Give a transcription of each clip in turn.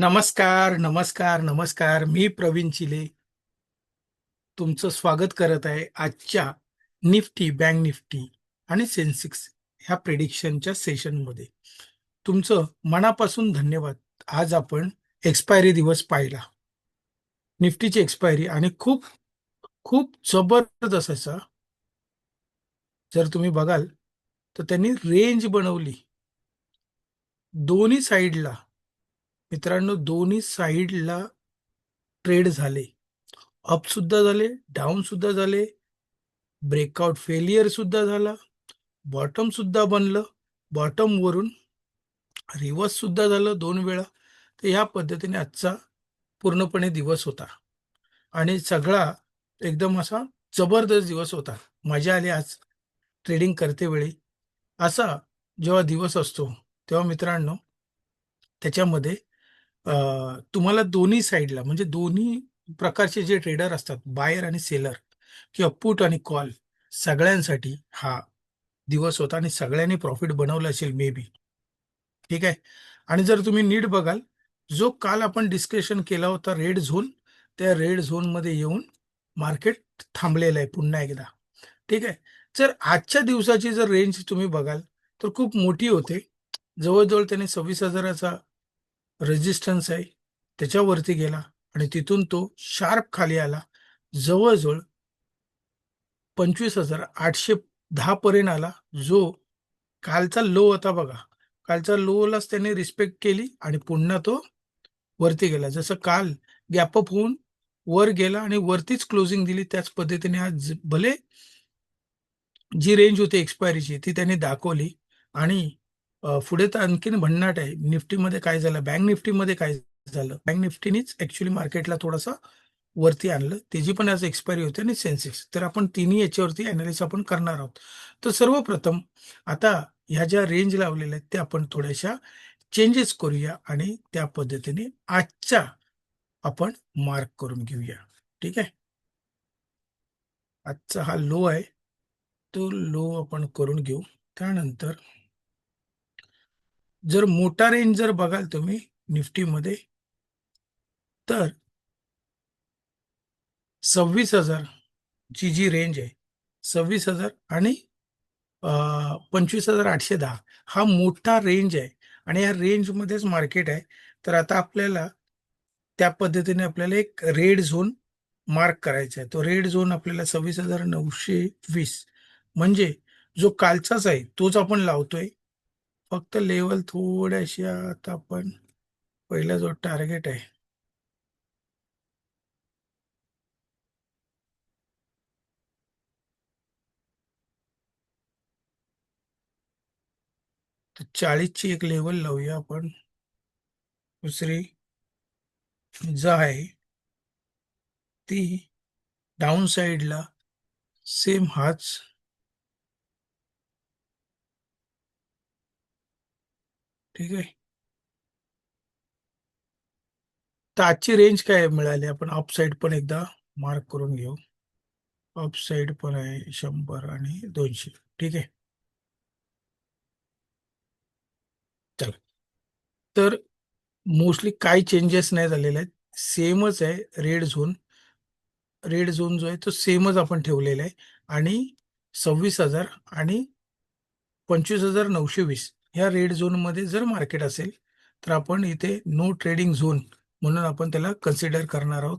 नमस्कार, नमस्कार, नमस्कार. मी प्रवीण चिले. तुमचं स्वागत करत आहे आजच्या निफ्टी, बँक निफ्टी आणि सेन्सिक्स ह्या प्रेडिक्शनच्या सेशनमध्ये. तुमचं मनापासून धन्यवाद. आज आपण एक्सपायरी दिवस पाहिला. निफ्टीची एक्सपायरी आणि खूप खूप जबरदस्त असा जर तुम्ही बघाल तर त्यांनी रेंज बनवली. दोन्ही साईडला मित्रांनो दोन्ही साईडला ट्रेड झाले. अप सुद्धा झाले, डाऊन सुद्धा झाले, ब्रेकआउट फेलियर सुद्धा झाला, बॉटम सुद्धा बनलं, बॉटम वरून रिवर्स सुद्धा झालं दोन वेळा. तर ह्या पद्धतीने आजचा पूर्णपणे दिवस होता आणि सगळा एकदम असा जबरदस्त दिवस होता. मजा आली आज ट्रेडिंग करते वेळी. असा जेव्हा दिवस असतो तेव्हा मित्रांनो त्याच्यामध्ये तुम्हाला दोन्ही साईडला म्हणजे दोन्ही प्रकारचे जे ट्रेडर असतात बायर आणि सेलर किंवा पुट आणि कॉल सगळ्यांसाठी हा दिवस होता आणि सगळ्यांनी प्रॉफिट बनवलं असेल मे बी. ठीक आहे? आणि जर तुम्ही नीट बघाल जो काल आपण डिस्कशन केला होता रेड झोन त्या रेड झोनमध्ये येऊन मार्केट थांबलेलं आहे पुन्हा एकदा. ठीक आहे? जर आजच्या दिवसाची जर रेंज तुम्ही बघाल तर खूप मोठी होते. जवळजवळ त्याने सव्वीस हजाराचा रेजिस्टन्स आहे त्याच्यावरती गेला आणि तिथून तो शार्प खाली आला. जवळजवळ पंचवीस हजार आठशे दहा पर्यंत आला जो कालचा लो होता बघा. कालचा लोलाच त्याने रिस्पेक्ट केली आणि पुन्हा तो वरती गेला. जसं काल गॅपअप होऊन वर गेला आणि वरतीच क्लोजिंग दिली त्याच पद्धतीने आज भले जी रेंज होती एक्सपायरीची ती त्याने दाखवली आणि पुढे तर आणखीन भन्नाट आहे. निफ्टीमध्ये काय झालं? बँक निफ्टीमध्ये काय झालं? बँक निफ्टीनीच ऍक्च्युली मार्केटला थोडासा वरती आणलं. त्याची पण आज एक्सपायरी होती आणि सेन्सेक्स तर आपण तिन्ही याच्यावरती अनालिसिस आपण करणार आहोत. तर सर्वप्रथम आता ह्या ज्या रेंज लावलेल्या आहेत त्या आपण थोड्याशा चेंजेस करूया आणि त्या पद्धतीने आजचा आपण मार्क करून घेऊया. ठीक आहे? आजचा हा लो आहे. तो लो आपण करून घेऊ. त्यानंतर जर मोठा रेंज जर बघाल तुम्ही निफ्टीमध्ये तर सव्वीस हजार ची जी रेंज आहे सव्वीस हजार आणि पंचवीस हजार आठशे दहा हा मोठा रेंज आहे. आणि या रेंजमध्येच मार्केट आहे. तर आता आपल्याला त्या पद्धतीने आपल्याला एक रेड झोन मार्क करायचा आहे. तो रेड झोन आपल्याला सव्वीस हजार नऊशे वीस म्हणजे जो कालचाच आहे तोच आपण लावतोय. फक्त लेवल थोड्याशी आता आपण पहिला जो टार्गेट आहे. तर चाळीसची एक लेवल लावूया आपण. दुसरी जा आहे ती डाऊन साईडला सेम हाच. ठीक आहे. तर आजची रेंज काय मिळाली? आपण ऑफ साईड पण एकदा मार्क करून घेऊ. ऑफ साईड पण आहे शंभर आणि दोनशे. ठीक आहे. चला. तर मोस्टली काही चेंजेस नाही झालेले आहेत. सेमच आहे रेड झोन रेड झोन जो आहे तो सेमच आपण ठेवलेला आहे. आणि सव्वीस हजार आणि पंचवीस हजार नऊशे वीस. ह्या रेड झोनमध्ये जर मार्केट असेल तर आपण इथे नो ट्रेडिंग झोन म्हणून आपण त्याला कन्सिडर करणार आहोत.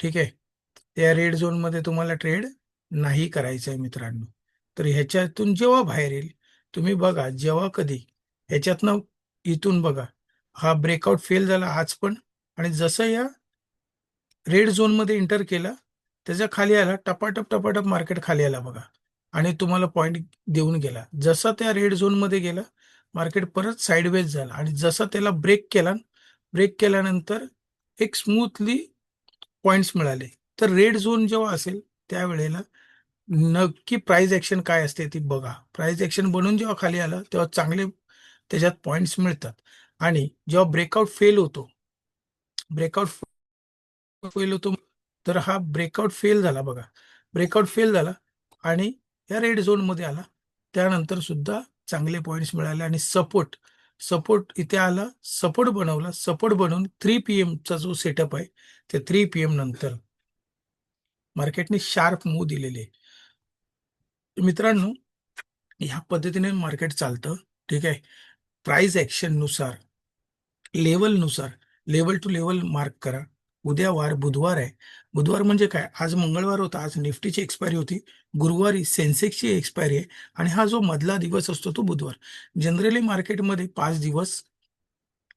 ठीक आहे? या रेड झोनमध्ये तुम्हाला ट्रेड नाही करायचं आहे मित्रांनो. तर ह्याच्यातून जेव्हा बाहेर येईल तुम्ही बघा जेव्हा कधी ह्याच्यातनं इथून बघा. हा ब्रेकआउट फेल झाला आज पण. आणि जसं या रेड झोनमध्ये इंटर केला त्याच्याखाली आला टपाटप टपाटप मार्केट खाली आला बघा. आणि तुम्हाला पॉईंट देऊन गेला. जसा त्या रेड झोनमध्ये गेला मार्केट परत साईडवेज झाला. आणि जसा त्याला ब्रेक केला ब्रेक केल्यानंतर एक स्मूथली पॉइंट्स मिळाले. तर रेड झोन जेव्हा असेल त्यावेळेला नक्की प्राईज ऍक्शन काय असते ती बघा. प्राईज ऍक्शन बनून जेव्हा खाली आलं तेव्हा चांगले त्याच्यात पॉइंट्स मिळतात. आणि जेव्हा ब्रेकआउट फेल होतो ब्रेकआउट फेल होतो तर हा ब्रेकआउट फेल झाला बघा. ब्रेकआउट फेल झाला आणि या रेड झोनमध्ये आला. त्यानंतर सुद्धा चांगले पॉईंट्स मिळाले आणि सपोर्ट सपोर्ट इथे आला सपोर्ट बनवला सपोर्ट बनवून थ्री पी चा जो सेटअप आहे ते थ्री पी एम नंतर मार्केटने शार्प मूव दिलेले मित्रांनो ह्या पद्धतीने मार्केट चालतं ठीक आहे? प्राइस ऍक्शननुसार लेवलनुसार लेवल टू लेवल मार्क करा. उद्या वार बुधवार आहे. बुधवार म्हणजे काय? आज मंगळवार होता आज निफ्टीची एक्सपायरी होती. गुरुवारी सेन्सेक्सची एक्सपायरी आहे आणि हा जो मधला दिवस असतो तो बुधवार. जनरली मार्केटमध्ये पाच दिवस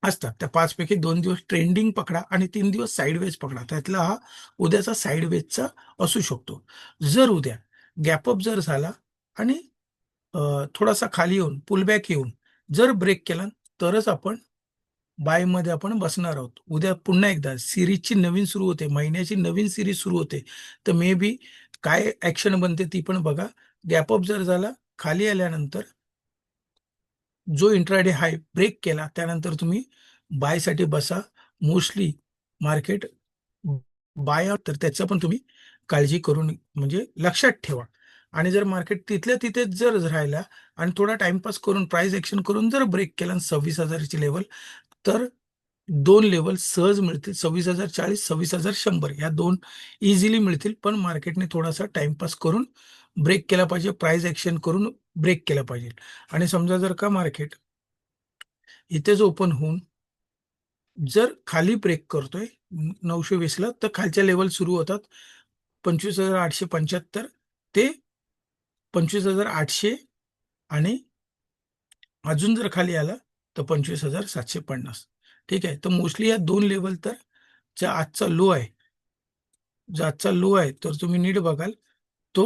असतात. त्या पाचपैकी दोन दिवस ट्रेंडिंग पकडा आणि तीन दिवस साईडवेज पकडा. त्यातला हा उद्याचा साईडवेजचा असू शकतो. जर उद्या गॅपअप जर झाला आणि थोडासा खाली येऊन पुलबॅक येऊन जर ब्रेक केला तरच आपण बायमध्ये आपण बसणार आहोत. उद्या पुन्हा एकदा सिरीजची नवीन सुरू होते महिन्याची नवीन सिरीज सुरू होते तर मे बी काय ऍक्शन बनते ती पण बघा. गॅपअप जर झाला खाली आल्यानंतर जो इंट्राडे हाय ब्रेक केला त्यानंतर तुम्ही बायसाठी बसा. मोस्टली मार्केट बाय तर त्याचं पण तुम्ही काळजी करून म्हणजे लक्षात ठेवा. आणि जर मार्केट तिथल्या तिथेच जर राहिला आणि थोडा टाइमपास करून प्राइस ॲक्शन करून जर ब्रेक केला सव्वीस हजारची लेवल तर दोन लेवल सहज मिळतील. सव्वीस हजार चाळीस सव्वीस हजार शंभर. या दोन इझिली मिळतील पण मार्केटने थोडासा टाइमपास करून ब्रेक केला पाहिजे. प्राइस ऍक्शन करून ब्रेक केला पाहिजे. आणि समजा जर का मार्केट इथेच ओपन होऊन जर खाली ब्रेक करतोय नऊशे वीसला तर खालच्या लेवल सुरू होतात पंचवीस हजार आठशे पंच्याहत्तर ते पंचवीस हजार आठशे आणि अजून जर खाली आला तर पंचवीस हजार सातशे पन्नास. ठीक आहे. तर मोस्टली या दोन लेवल तर ज्या आजचा लो आहे जो आजचा लो आहे तर तुम्ही नीट बघाल तो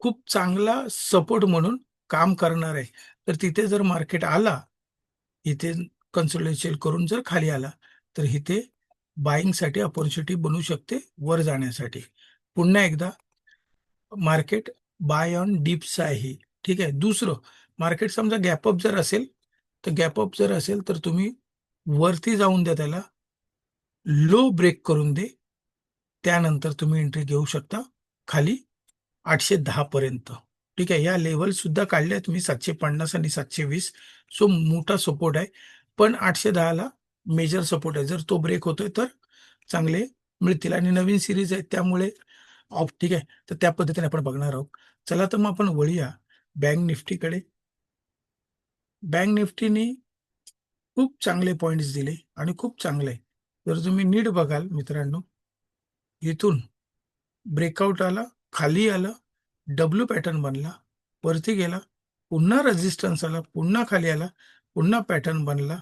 खूप चांगला सपोर्ट म्हणून काम करणार आहे. तर तिथे जर मार्केट आला इथे कन्सल्टेशन करून जर खाली आला तर इथे बाईंगसाठी ऑपॉर्च्युनिटी बनू शकते वर जाण्यासाठी. पुन्हा एकदा मार्केट बाय ऑन डिप्स आहे. ठीक आहे. दुसरं मार्केट समजा गॅपअप जर असेल तर गॅपअप जर असेल तर तुम्ही वरती जाऊन द्या त्याला. लो ब्रेक करून दे. त्यानंतर तुम्ही एंट्री घेऊ शकता खाली आठशे दहा पर्यंत. ठीक आहे या लेवल सुद्धा काढल्या तुम्ही सातशे पन्नास आणि सातशे वीस. सो मोठा सपोर्ट आहे. पण आठशे दहाला मेजर सपोर्ट आहे. जर तो ब्रेक होतोय तर चांगले मिळतील. आणि नवीन सिरीज आहे त्यामुळे ऑफ ठीक आहे तर त्या पद्धतीने आपण बघणार आहोत. चला तर मग आपण वळूया. बँक निफ्टीकडे बँक निफ्टीने खूप चांगले पॉइंट्स दिले आणि खूप चांगले. जर तुम्ही नीट बघाल मित्रांनो इथून ब्रेकआउट आला खाली आला डब्ल्यू पॅटर्न बनला वरती गेला पुन्हा रेजिस्टन्स आला पुन्हा खाली आला पुन्हा पॅटर्न बनला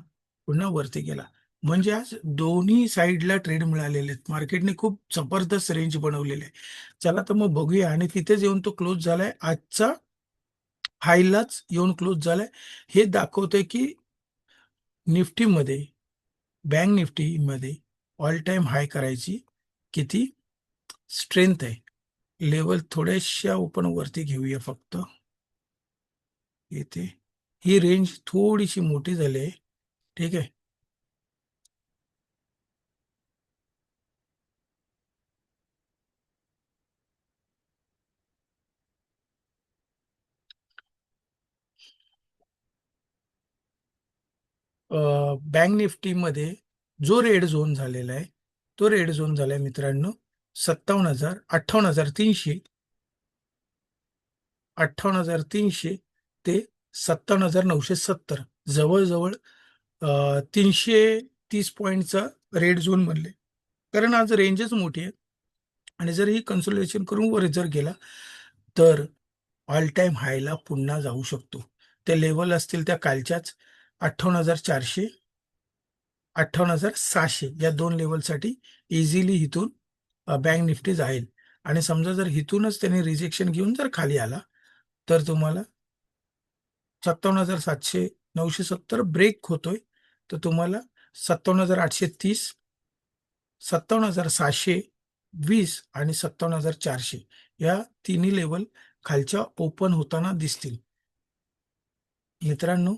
पुन्हा वरती गेला. म्हणजे आज दोन्ही साईडला ट्रेड मिळालेले आहेत. मार्केटने खूप जबरदस्त रेंज बनवलेली आहे. चला तर मग बघूया आणि तिथेच येऊन तो क्लोज झालाय. आजचा हायलाच येऊन क्लोज झालाय. हे दाखवतंय की निफ्टीमध्ये बँक निफ्टीमध्ये ऑल टाइम हाय करायची किती? स्ट्रेंथ आहे. लेवल थोड्याशा ओपन वरती घेऊया फक्त. येते. ही रेंज थोडीशी मोठी झाली आहे. ठीक आहे. बँक निफ्टीमध्ये जो रेड झोन झालेला आहे तो रेड झोन झालाय मित्रांनो सत्तावन्न हजार अठ्ठावन्न हजार तीनशे. अठ्ठावन्न हजार तीनशे ते सत्तावन्न हजार नऊशे सत्तर. जवळजवळ तीनशे तीस पॉईंटचा रेड झोन बनले. कारण आज रेंजच मोठी आहे. आणि जर ही कन्सोलेशन करून वर जर गेला तर ऑल टाइम हायला पुन्हा जाऊ शकतो. ते लेवल असतील त्या कालच्याच. अठ्ठावन्न हजार चारशे अठ्ठावन्न हजार सहाशे या दोन लेवलसाठी इझिली इथून बँक निफ्टी जाईल. आणि समजा जर इथूनच त्याने रिजेक्शन घेऊन जर खाली आला तर तुम्हाला सत्तावन्न हजार सातशे नऊशे सत्तर ब्रेक होतोय. तर तुम्हाला सत्तावन्न हजार आठशे तीस सत्तावन्न हजार सहाशे वीस आणि सत्तावन्न हजार चारशे या तिन्ही लेवल खालच्या ओपन होताना दिसतील. मित्रांनो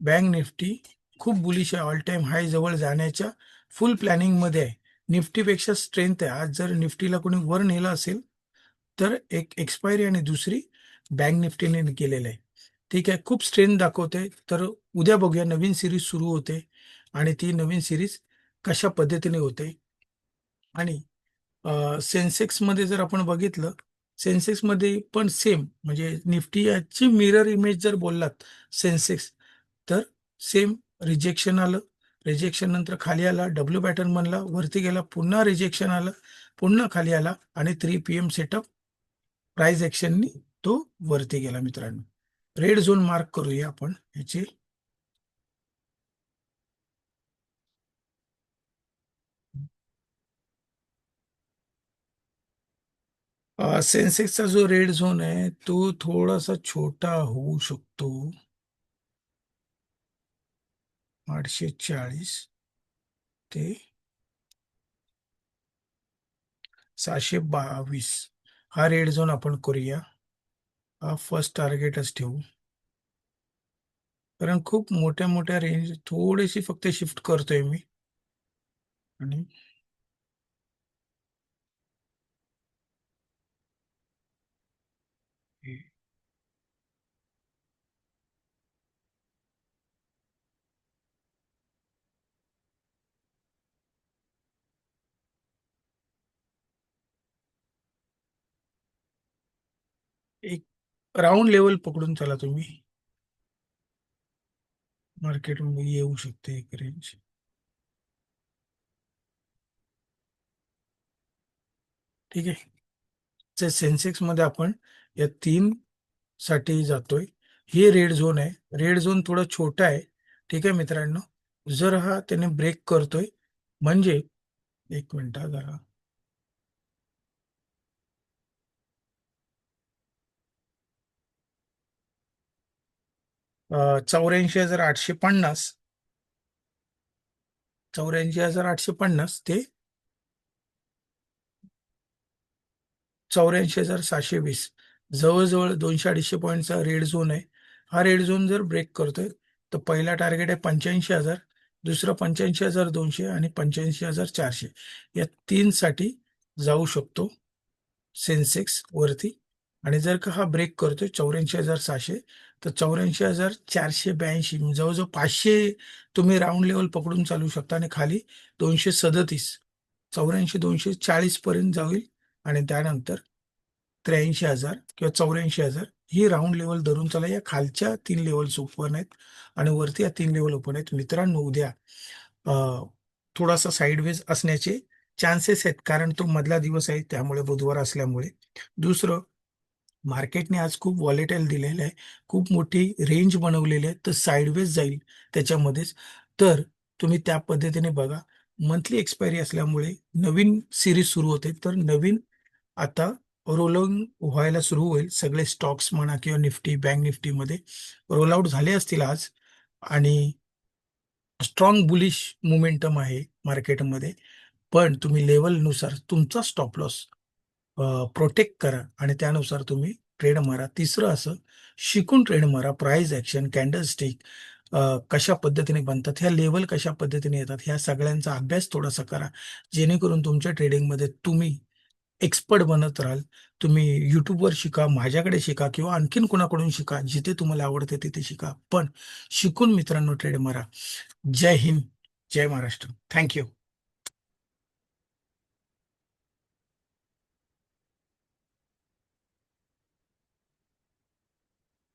बँक निफ्टी खूप बुलिश आहे. ऑल टाइम हाय जवळ जाण्याच्या फुल प्लॅनिंगमध्ये आहे. निफ्टीपेक्षा स्ट्रेंथ आहे. आज जर निफ्टीला कोणी वर नेलं असेल तर एक एक्सपायरी आणि दुसरी बँक निफ्टीने केलेलं आहे. ठीक आहे. खूप स्ट्रेंथ दाखवते तर उद्या बघूया. नवीन सिरीज सुरू होते आणि ती नवीन सिरीज कशा पद्धतीने होते. आणि सेन्सेक्समध्ये जर आपण बघितलं सेन्सेक्समध्ये पण सेम म्हणजे निफ्टी याची मिरर इमेज जर बोललात सेन्सेक्स तर सेम रिजेक्शन आलं. रिजेक्शन नंतर खाली आला डब्ल्यू पॅटर्न बनला वरती गेला पुन्हा रिजेक्शन आलं पुन्हा खाली आला आणि three P M setup price ऍक्शननी तो वरती गेला मित्रांनो. रेड झोन मार्क करूया आपण याचे. सेन्सेक्सचा जो रेड झोन आहे तो थोडासा छोटा होऊ शकतो. आठशे चाळीस ते सहाशे बावीस हा रेड झोन आपण करूया. हा फर्स्ट टार्गेटच ठेवू. कारण खूप मोठ्या मोठ्या रेंज थोडीशी फक्त शिफ्ट करतोय मी. आणि एक राऊंड लेवल पकडून चला तुम्ही. मार्केटमध्ये येऊ शकते एक रेंज. ठीक आहे. तर सेन्सेक्समध्ये आपण या तीन साठी जातोय. हे रेड झोन आहे. रेड झोन थोडा छोटा आहे. ठीक आहे मित्रांनो. जर हा त्याने ब्रेक करतोय म्हणजे एक मिनिटा जरा. चौऱ्याऐंशी हजार आठशे पन्नास. चौऱ्याऐंशी हजार आठशे पन्नास ते चौऱ्याऐंशी हजार सहाशे वीस. जवळजवळ दोनशे अडीचशे पॉईंटचा रेड झोन आहे. हा रेड झोन जर ब्रेक करतोय तर पहिला टार्गेट आहे पंच्याऐंशी हजार दुसरं पंच्याऐंशी हजार दोनशे आणि पंच्याऐंशी हजार चारशे. या तीन साठी जाऊ शकतो सेन्सेक्स वरती. आणि जर का हा ब्रेक करतोय चौऱ्याऐंशी हजार सहाशे तर चौऱ्याऐंशी हजार चारशे ब्याऐंशी म्हणजे जवळजवळ पाचशे तुम्ही राऊंड लेवल पकडून चालू शकता आणि खाली दोनशे सदतीस चौऱ्याऐंशी दोनशे चाळीस पर्यंत जाईल आणि त्यानंतर त्र्याऐंशी हजार किंवा चौऱ्याऐंशी हजार ही राऊंड लेवल धरून चला. या खालच्या तीन लेवल्स ओपन आहेत आणि वरती या तीन लेवल ओपन आहेत. मित्रांनो उद्या थोडासा साईडवेज असण्याचे चान्सेस आहेत कारण तो मधला दिवस आहे त्यामुळे बुधवार असल्यामुळे. दुसरं मार्केटने आज खूप वॉलेटाईल दिलेलं आहे. खूप मोठी रेंज बनवलेली आहे. तर साईडवेज जाईल त्याच्यामध्येच. तर तुम्ही त्या पद्धतीने बघा. मंथली एक्सपायरी असल्यामुळे नवीन सिरीज सुरू होते. तर नवीन आता रोलिंग व्हायला सुरू होईल. सगळे स्टॉक्स म्हणा किंवा निफ्टी बँक निफ्टीमध्ये रोल आउट झाले असतील आज. आणि स्ट्रॉंग बुलिश मुमेंटम आहे मार्केटमध्ये पण तुम्ही लेवलनुसार तुमचा स्टॉप लॉस प्रोटेक्ट करा आणि त्यानुसार तुम्ही ट्रेड मारा. तिसरं असं शिकून ट्रेड मारा. प्राईज ऍक्शन कॅन्डल स्टिक कशा पद्धतीने बनतात ह्या लेवल कशा पद्धतीने येतात ह्या सगळ्यांचा अभ्यास थोडासा करा. जेणेकरून तुमच्या ट्रेडिंगमध्ये तुम्ही एक्सपर्ट बनत राहाल. तुम्ही युट्यूबवर शिका माझ्याकडे शिका किंवा आणखीन कुणाकडून शिका जिथे तुम्हाला आवडते तिथे शिका. पण शिकून मित्रांनो ट्रेड मारा. जय हिंद जय महाराष्ट्र. Thank you